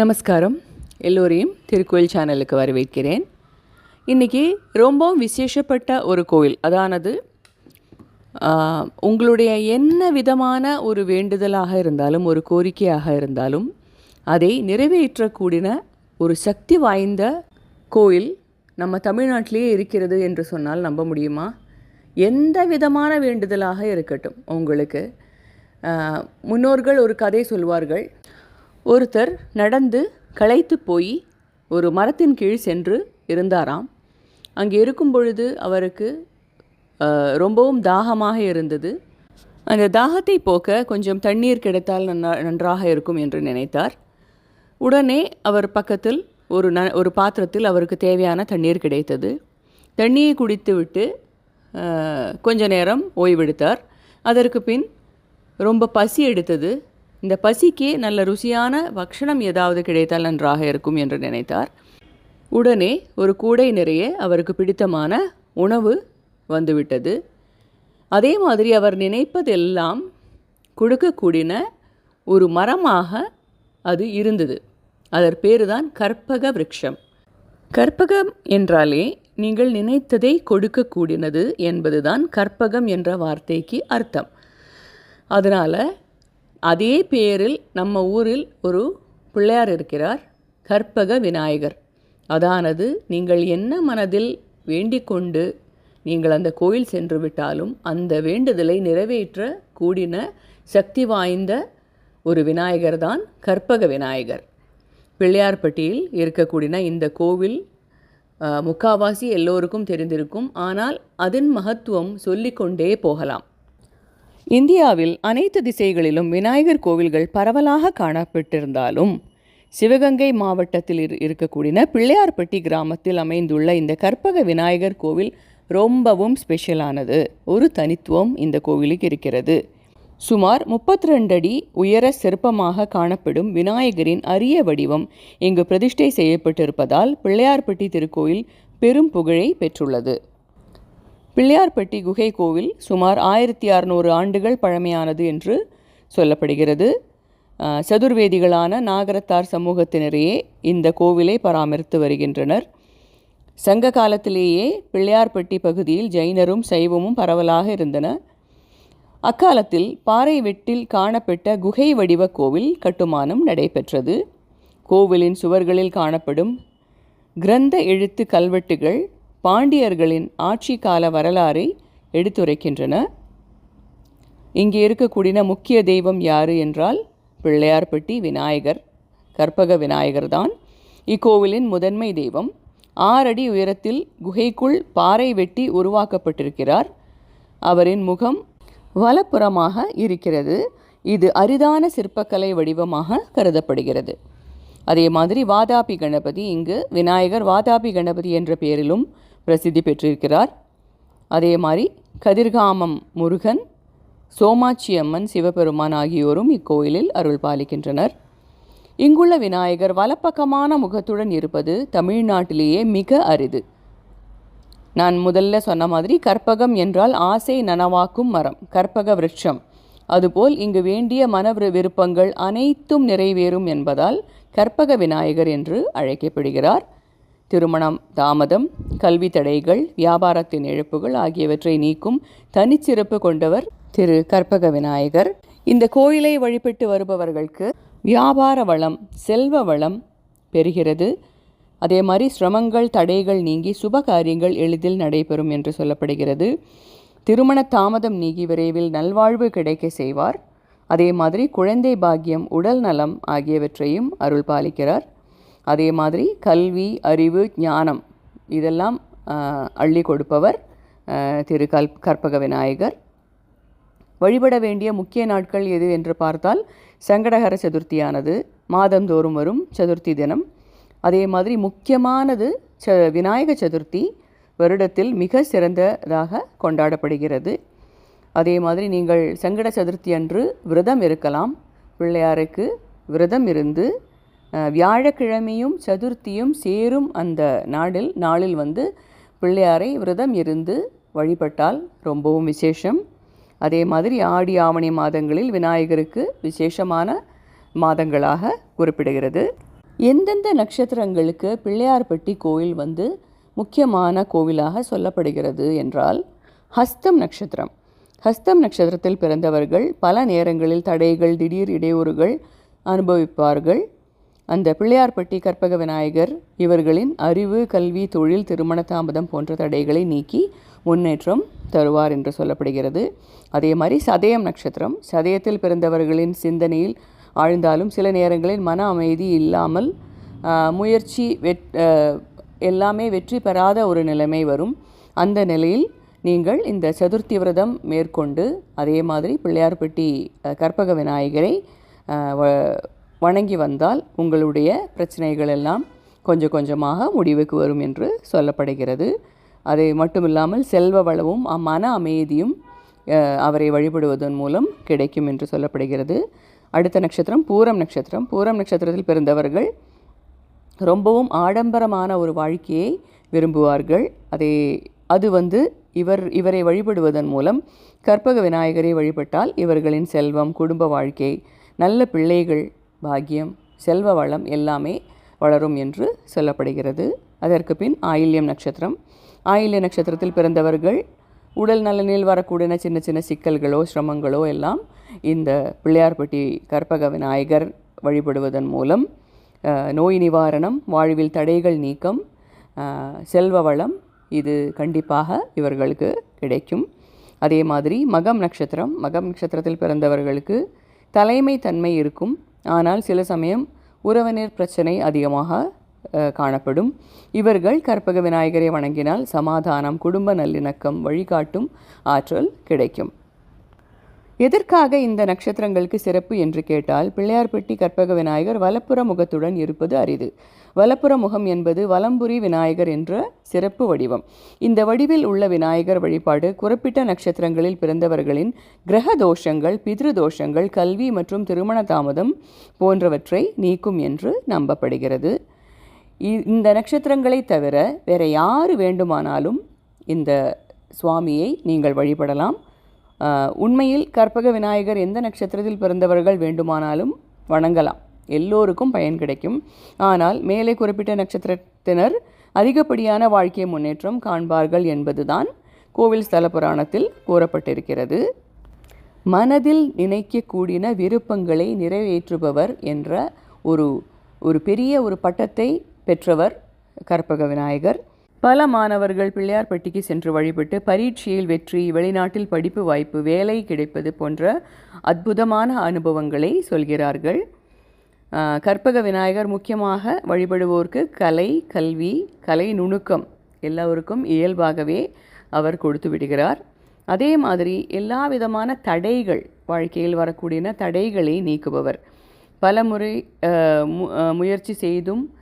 நமஸ்காரம். எல்லோரையும் திருக்கோயில் சேனலுக்கு வரவேற்கிறேன். இன்றைக்கி ரொம்பவும் விசேஷப்பட்ட ஒரு கோயில் அதானது? உங்களுடைய என்ன விதமான ஒரு வேண்டுதலாக இருந்தாலும் ஒரு கோரிக்கையாக இருந்தாலும் அதை நிறைவேற்றக்கூடிய ஒரு சக்தி வாய்ந்த கோயில் நம்ம தமிழ்நாட்டிலேயே இருக்கிறது என்று சொன்னால் நம்ப முடியுமா? எந்த விதமான வேண்டுதலாக இருக்கட்டும் உங்களுக்கு? முன்னோர்கள் ஒரு கதை சொல்வார்கள். ஒருத்தர் நடந்து களைத்து போய் ஒரு மரத்தின் கீழ் சென்று இருந்தாராம். அங்கே இருக்கும் பொழுது அவருக்கு ரொம்பவும் தாகமாக இருந்தது. அந்த தாகத்தை போக்க கொஞ்சம் தண்ணீர் கிடைத்தால் நன்றாக இருக்கும் என்று நினைத்தார். உடனே அவர் பக்கத்தில் ஒரு ந ஒரு பாத்திரத்தில் அவருக்கு தேவையான தண்ணீர் கிடைத்தது. தண்ணியை குடித்துவிட்டு கொஞ்ச நேரம் ஓய்வெடுத்தார். அதற்கு பின் ரொம்ப பசி எடுத்தது. இந்த பசிக்கு நல்ல ருசியான பக்ஷணம் ஏதாவது கிடைத்தால் நன்றாக இருக்கும் என்று நினைத்தார். உடனே ஒரு கூடை நிறைய அவருக்கு பிடித்தமான உணவு வந்துவிட்டது. அதே மாதிரி அவர் நினைப்பதெல்லாம் கொடுக்கக்கூடின ஒரு மரமாக அது இருந்தது. அதர் பேரு தான் கற்பக விருட்சம் கற்பகம் என்றாலே நீங்கள் நினைத்ததை கொடுக்கக்கூடியது என்பதுதான் கற்பகம் என்ற வார்த்தைக்கு அர்த்தம். அதனால் அதே பேரில் நம்ம ஊரில் ஒரு பிள்ளையார் இருக்கிறார் கற்பக விநாயகர். அதானது நீங்கள் என்ன மனதில் வேண்டிக்கொண்டு நீங்கள் அந்த கோயில் சென்று விட்டாலும் அந்த வேண்டுதலை நிறைவேற்ற கூடின சக்தி வாய்ந்த ஒரு விநாயகர் தான் கற்பக விநாயகர். பிள்ளையார்பட்டியில் இருக்கக்கூடிய இந்த கோவில் முக்காவாசி எல்லோருக்கும் தெரிந்திருக்கும். ஆனால் அதன் மகத்துவம் சொல்லிக்கொண்டே போகலாம். இந்தியாவில் அனைத்து திசைகளிலும் விநாயகர் கோவில்கள் பரவலாக காணப்பட்டிருந்தாலும் சிவகங்கை மாவட்டத்தில் இரு- இருக்கக்கூடிய பிள்ளையார்பட்டி கிராமத்தில் அமைந்துள்ள இந்த கற்பக விநாயகர் கோவில் ரொம்பவும் ஸ்பெஷலானது. ஒரு தனித்துவம் இந்த கோவிலுக்கு இருக்கிறது. சுமார் 32 அடி உயர சிற்பமாக காணப்படும் விநாயகரின் அரிய வடிவம் இங்கு பிரதிஷ்டை செய்யப்பட்டிருப்பதால் பிள்ளையார்பட்டி திருக்கோயில் பெரும் புகழை பெற்றுள்ளது. பிள்ளையார்பட்டி குகை கோவில் சுமார் ஆயிரத்தி அறநூறு ஆண்டுகள் பழமையானது என்று சொல்லப்படுகிறது. சதுர்வேதிகளான நாகரத்தார் சமூகத்தினரையே இந்த கோவிலை பராமரித்து வருகின்றனர். சங்க காலத்திலேயே பிள்ளையார்பட்டி பகுதியில் ஜைனரும் சைவமும் பரவலாக இருந்தன. அக்காலத்தில் பாறை வெட்டில் காணப்பட்ட குகை வடிவ கோவில் கட்டுமானம் நடைபெற்றது. கோவிலின் சுவர்களில் காணப்படும் கிரந்த எழுத்து கல்வெட்டுகள் பாண்டியர்களின் ஆட்சி கால வரலாறை எடுத்துரைக்கின்றன. இங்கே இருக்கக்கூடிய முக்கிய தெய்வம் யாரு என்றால் பிள்ளையார்பட்டி விநாயகர் கற்பக விநாயகர் தான். இக்கோவிலின் முதன்மை தெய்வம் ஆறடி உயரத்தில் குகைக்குள் பாறை வெட்டி உருவாக்கப்பட்டிருக்கிறார். அவரின் முகம் வலப்புறமாக இருக்கிறது. இது அரிதான சிற்பக்கலை வடிவமாக கருதப்படுகிறது. அதே மாதிரி வாதாபி கணபதி இங்கு விநாயகர் வாதாபி கணபதி என்ற பெயரிலும் பிரசித்தி பெற்றிருக்கிறார். அதே மாதிரி கதிர்காமம் முருகன் சோமாட்சியம்மன் சிவபெருமான் ஆகியோரும் இக்கோயிலில் அருள் பாலிக்கின்றனர். இங்குள்ள விநாயகர் வலப்பக்கமான முகத்துடன் இருப்பது தமிழ்நாட்டிலேயே மிக அரிது. நான் முதல்ல சொன்ன மாதிரி கற்பகம் என்றால் ஆசை நனவாக்கும் மரம் கற்பக விருட்சம். அதுபோல் இங்கு வேண்டிய மன விருப்பங்கள் அனைத்தும் நிறைவேறும் என்பதால் கற்பக விநாயகர் என்று அழைக்கப்படுகிறார். திருமணம் தாமதம் கல்வி தடைகள் வியாபாரத்தின் இழப்புகள் ஆகியவற்றை நீக்கும் தனிச்சிறப்பு கொண்டவர் திரு கற்பக விநாயகர். இந்த கோயிலை வழிபட்டு வருபவர்களுக்கு வியாபார வளம் செல்வ வளம் பெறுகிறது. அதே மாதிரி சிரமங்கள் தடைகள் நீங்கி சுப காரியங்கள் எளிதில் நடைபெறும் என்று சொல்லப்படுகிறது. திருமண தாமதம் நீங்கி விரைவில் நல்வாழ்வு கிடைக்க செய்வார். அதே மாதிரி குழந்தை பாக்கியம் உடல் நலம் ஆகியவற்றையும் அருள் பாலிக்கிறார். அதே மாதிரி கல்வி அறிவு ஞானம் இதெல்லாம் அள்ளி கொடுப்பவர் திரு கல் கற்பக விநாயகர். வழிபட வேண்டிய முக்கிய நாட்கள் எது என்று பார்த்தால் சங்கடகர சதுர்த்தியானது மாதந்தோறும் வரும் சதுர்த்தி தினம். அதே மாதிரி முக்கியமானது ச விநாயக சதுர்த்தி வருடத்தில் மிக சிறந்ததாக கொண்டாடப்படுகிறது. அதே மாதிரி நீங்கள் சங்கட சதுர்த்தி அன்று விரதம் இருக்கலாம். பிள்ளையாருக்கு விரதம் இருந்து வியாழக்கிழமையும் சதுர்த்தியும் சேரும் அந்த நாளில் நாளில் வந்து பிள்ளையாரை விரதம் இருந்து வழிபட்டால் ரொம்பவும் விசேஷம். அதே மாதிரி ஆடி ஆவணி மாதங்களில் விநாயகருக்கு விசேஷமான மாதங்களாக குறிப்பிடுகிறது. எந்தெந்த நட்சத்திரங்களுக்கு பிள்ளையார்பட்டி கோயில் வந்து முக்கியமான கோவிலாக சொல்லப்படுகிறது என்றால் ஹஸ்தம் நட்சத்திரம். ஹஸ்தம் நட்சத்திரத்தில் பிறந்தவர்கள் பல நேரங்களில் தடைகள் திடீர் இடையூறுகள் அனுபவிப்பார்கள். அந்த பிள்ளையார்பட்டி கற்பக விநாயகர் இவர்களின் அறிவு கல்வி தொழில் திருமண தாமதம் போன்ற தடைகளை நீக்கி முன்னேற்றம் தருவார் என்று சொல்லப்படுகிறது. அதே மாதிரி சதயம் நட்சத்திரம் சதயத்தில் பிறந்தவர்களின் சிந்தனையில் ஆழ்ந்தாலும் சில நேரங்களில் மன அமைதி இல்லாமல் முயற்சி வெட் எல்லாமே வெற்றி பெறாத ஒரு நிலைமை வரும். அந்த நிலையில் நீங்கள் இந்த சதுர்த்தி விரதம் மேற்கொண்டு அதே மாதிரி பிள்ளையார்பட்டி கற்பக விநாயகரை வ- வணங்கி வந்தால் உங்களுடைய பிரச்சனைகள் எல்லாம் கொஞ்சம் கொஞ்சமாக முடிவுக்கு வரும் என்று சொல்லப்படுகிறது. அது மட்டுமில்லாமல் செல்வ வளமும் மன அமைதியும் அவரை வழிபடுவதன் மூலம் கிடைக்கும் என்று சொல்லப்படுகிறது. அடுத்த நட்சத்திரம் பூரம் நட்சத்திரம். பூரம் நட்சத்திரத்தில் பிறந்தவர்கள் ரொம்பவும் ஆடம்பரமான ஒரு வாழ்க்கையை விரும்புவார்கள். அதை அது வந்து இவர் இவரை வழிபடுவதன் மூலம் கற்பக விநாயகரை வழிபட்டால் இவர்களின் செல்வம் குடும்ப வாழ்க்கை நல்ல பிள்ளைகள் பாக்கியம் செல்வ வளம் எல்லாமே வளரும் என்று சொல்லப்படுகிறது. அதற்கு பின் ஆயில்யம் நட்சத்திரம். ஆயில்ய நட்சத்திரத்தில் பிறந்தவர்கள் உடல் நலனில் வரக்கூடிய சின்ன சின்ன சிக்கல்களோ சிரமங்களோ எல்லாம் இந்த பிள்ளையார்பட்டி கற்பக விநாயகர் வழிபடுவதன் மூலம் நோய் நிவாரணம் வாழ்வில் தடைகள் நீக்கம் செல்வ வளம் இது கண்டிப்பாக இவர்களுக்கு கிடைக்கும். அதே மாதிரி மகம் நட்சத்திரம். மகம் நட்சத்திரத்தில் பிறந்தவர்களுக்கு தலைமை தன்மை இருக்கும். ஆனால் சில சமயம் உறவினர் பிரச்சனை அதிகமாக காணப்படும். இவர்கள் கற்பக விநாயகரை வணங்கினால் சமாதானம் குடும்ப நல்லிணக்கம் வழிகாட்டும் ஆற்றல் கிடைக்கும். எதற்காக இந்த நட்சத்திரங்களுக்கு சிறப்பு என்று கேட்டால் பிள்ளையார்பட்டி கற்பக விநாயகர் வலப்புற முகத்துடன் இருப்பது அரிது. வலப்புற முகம் என்பது வலம்புரி விநாயகர் என்ற சிறப்பு வடிவம். இந்த வடிவில் உள்ள விநாயகர் வழிபாடு குறிப்பிட்ட நட்சத்திரங்களில் பிறந்தவர்களின் கிரக தோஷங்கள் பிதிரு தோஷங்கள் கல்வி மற்றும் திருமண தாமதம் போன்றவற்றை நீக்கும் என்று நம்பப்படுகிறது. இந்த நட்சத்திரங்களை தவிர வேற யார் வேண்டுமானாலும் இந்த சுவாமியை நீங்கள் வழிபடலாம். உண்மையில் கற்பக விநாயகர் எந்த நட்சத்திரத்தில் பிறந்தவர்கள் வேண்டுமானாலும் வணங்கலாம். எல்லோருக்கும் பயன் கிடைக்கும். ஆனால் மேலே குறிப்பிட்ட நட்சத்திரத்தினர் அதிகப்படியான வாழ்க்கை முன்னேற்றம் காண்பார்கள் என்பதுதான் கோவில் ஸ்தல புராணத்தில் கூறப்பட்டிருக்கிறது. மனதில் நினைக்கக்கூடியன விருப்பங்களை நிறைவேற்றுபவர் என்ற ஒரு ஒரு பெரிய ஒரு பட்டத்தை பெற்றவர் கற்பக விநாயகர். பல மாணவர்கள் பிள்ளையார்பட்டிக்கு சென்று வழிபட்டு பரீட்சையில் வெற்றி வெளிநாட்டில் படிப்பு வாய்ப்பு வேலை கிடைப்பது போன்ற அற்புதமான அனுபவங்களை சொல்கிறார்கள். கற்பக விநாயகர் முக்கியமாக வழிபடுவோருக்கு கலை கல்வி கலை நுணுக்கம் எல்லோருக்கும் இயல்பாகவே அவர் கொடுத்து விடுகிறார். அதே மாதிரி எல்லா விதமான தடைகள் வாழ்க்கையில் வரக்கூடிய தடைகளை நீக்குபவர். பல முறை மு- முயற்சி செய்தும்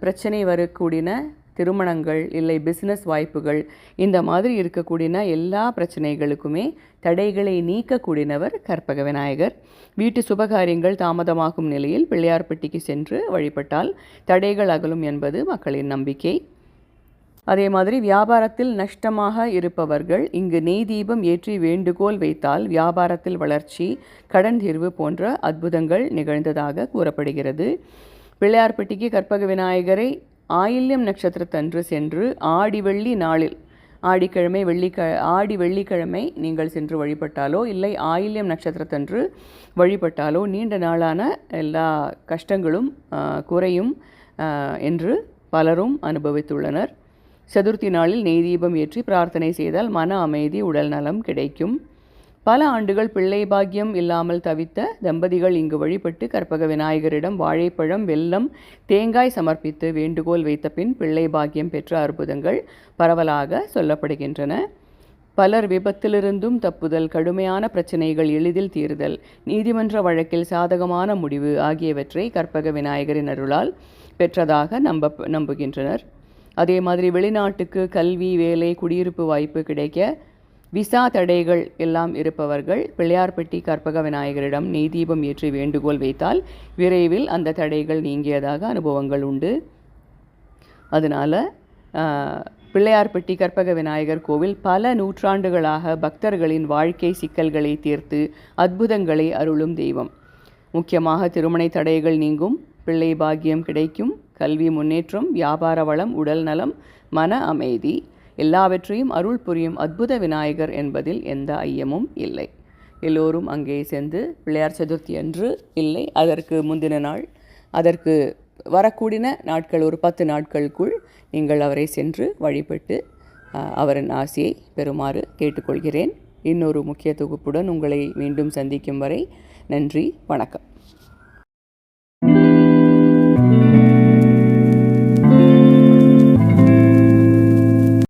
பிரச்சனை வரக்கூடிய திருமணங்கள் இல்லை பிஸ்னஸ் வாய்ப்புகள் இந்த மாதிரி இருக்கக்கூடியன எல்லா பிரச்சனைகளுக்குமே தடைகளை நீக்கக்கூடியவர் கற்பக விநாயகர். வீட்டு சுபகாரியங்கள் தாமதமாகும் நிலையில் பிள்ளையார்பட்டிக்கு சென்று வழிபட்டால் தடைகள் அகலும் என்பது மக்களின் நம்பிக்கை. அதே மாதிரி வியாபாரத்தில் நஷ்டமாக இருப்பவர்கள் இங்கு நெய் தீபம் ஏற்றி வேண்டுகோள் வைத்தால் வியாபாரத்தில் வளர்ச்சி கடன் தீர்வு போன்ற அற்புதங்கள் நிகழ்ந்ததாக கூறப்படுகிறது. பிள்ளையார்பட்டிக்கு கற்பக விநாயகரை ஆயில்யம் நட்சத்திரத்தன்று சென்று ஆடி வெள்ளி நாளில் ஆடிக்கிழமை வெள்ளிக்க ஆடி வெள்ளிக்கிழமை நீங்கள் சென்று வழிபட்டாலோ இல்லை ஆயில்யம் நட்சத்திரத்தன்று வழிபட்டாலோ நீண்ட நாளான எல்லா கஷ்டங்களும் குறையும் என்று பலரும் அனுபவித்துள்ளனர். சதுர்த்தி நாளில் நெய் தீபம் ஏற்றி பிரார்த்தனை செய்தால் மன அமைதி உடல் நலம் கிடைக்கும். பல ஆண்டுகள் பிள்ளை பாக்கியம் இல்லாமல் தவித்த தம்பதிகள் இங்கு வழிபட்டு கற்பக விநாயகரிடம் வாழைப்பழம் வெல்லம் தேங்காய் சமர்ப்பித்து வேண்டுகோள் வைத்த பின் பிள்ளை பாக்கியம் பெற்ற அற்புதங்கள் பரவலாக சொல்லப்படுகின்றன. பலர் விபத்திலிருந்தும் தப்புதல் கடுமையான பிரச்சனைகள் எளிதில் தீர்தல் நீதிமன்ற வழக்கில் சாதகமான முடிவு ஆகியவற்றை கற்பக விநாயகரின் அருளால் பெற்றதாக நம்ப நம்புகின்றனர். அதே மாதிரி வெளிநாட்டுக்கு கல்வி வேலை குடியிருப்பு வாய்ப்பு கிடைக்க விசா தடைகள் எல்லாம் இருப்பவர்கள் பிள்ளையார்பட்டி கற்பக விநாயகரிடம் நெய் தீபம் ஏற்றி வேண்டுகோள் வைத்தால் விரைவில் அந்த தடைகள் நீங்கியதாக அனுபவங்கள் உண்டு. அதனால் பிள்ளையார்பட்டி கற்பக விநாயகர் கோவில் பல நூற்றாண்டுகளாக பக்தர்களின் வாழ்க்கை சிக்கல்களை தீர்த்து அற்புதங்களை அருளும் தெய்வம். முக்கியமாக திருமண தடைகள் நீங்கும் பிள்ளை பாக்கியம் கிடைக்கும் கல்வி முன்னேற்றம் வியாபார வளம் உடல் நலம் மன அமைதி எல்லாவற்றையும் அருள் புரியும் அற்புத விநாயகர் என்பதில் எந்த ஐயமும் இல்லை. எல்லோரும் அங்கே சென்று பிள்ளையார் சதுர்த்தி அன்று இல்லை. அதற்கு முந்தின நாள் அதற்கு வரக்கூடின நாட்கள் ஒரு பத்து நாட்களுக்குள் நீங்கள் அவரை சென்று வழிபட்டு அவரின் ஆசையை பெறுமாறு கேட்டுக்கொள்கிறேன். இன்னொரு முக்கிய தொகுப்புடன் உங்களை மீண்டும் சந்திக்கும் வரை நன்றி வணக்கம்.